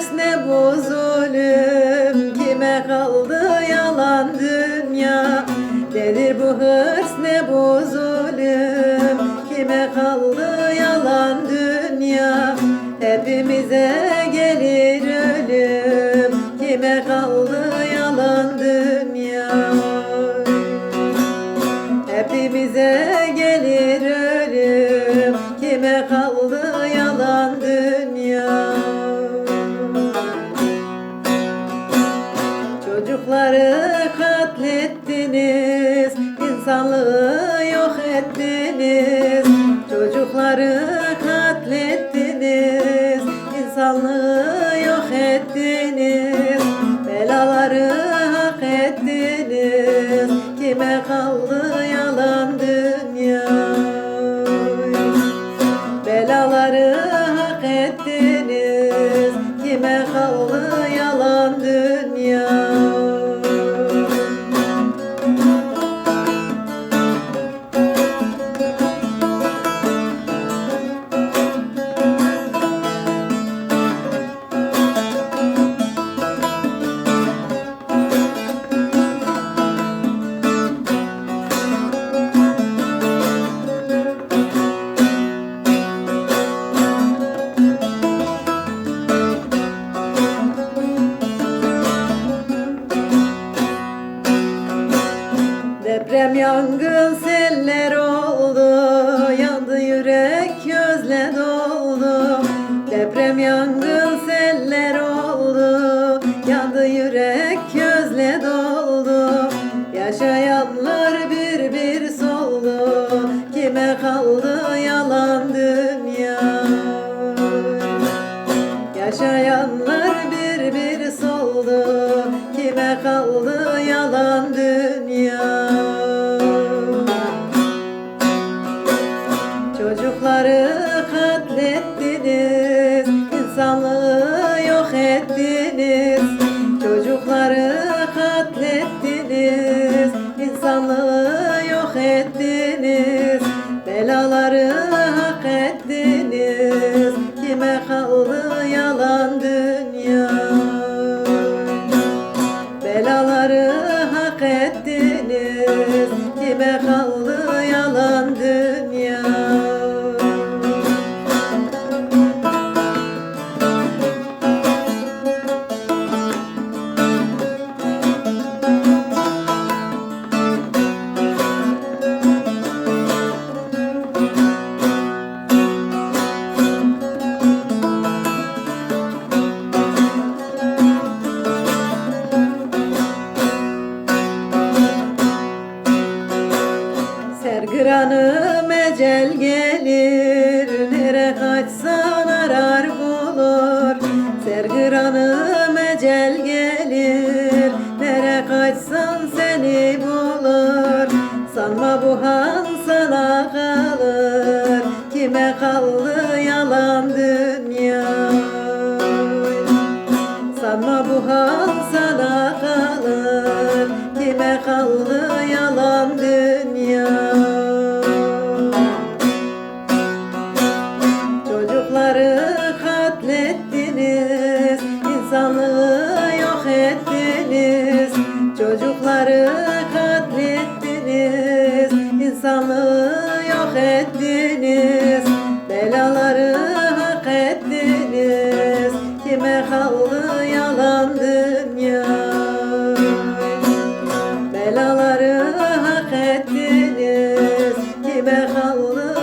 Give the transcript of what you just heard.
hırs ne bu zulüm? Kime kaldı yalan dünya? Nedir bu hırs ne bu zulüm? Kime kaldı yalan dünya? Hepimize insanlığı yok ettiniz. Çocukları katlettiniz. İnsanlığı yok ettiniz Deprem yangın seller oldu Yandı yürek gözle doldu. Deprem yangın seller oldu Yandı yürek gözle doldu. Yaşayanlar bir bir soldu Kime kaldı yalan dünya? Yaşayanlar bir bir soldu Kime kaldı yalan dünya Çocukları katlettiniz insanlığı yok ettiniz. Çocukları katlettiniz insanlığı yok ettiniz. Belaları hak ettiniz Kime kaldı yalan Ser ecel gelir. Nere kaçsan seni bulur. Sanma bu han sana kalır. Kime kaldı yalan dünya? Sanma bu han sana kalır. Kime kaldı yalan dünya? Çocukları insanı yok ettiniz. Belaları hak ettiniz. Kime kaldı yalan dünya Belaları hak ettiniz. Kime kaldı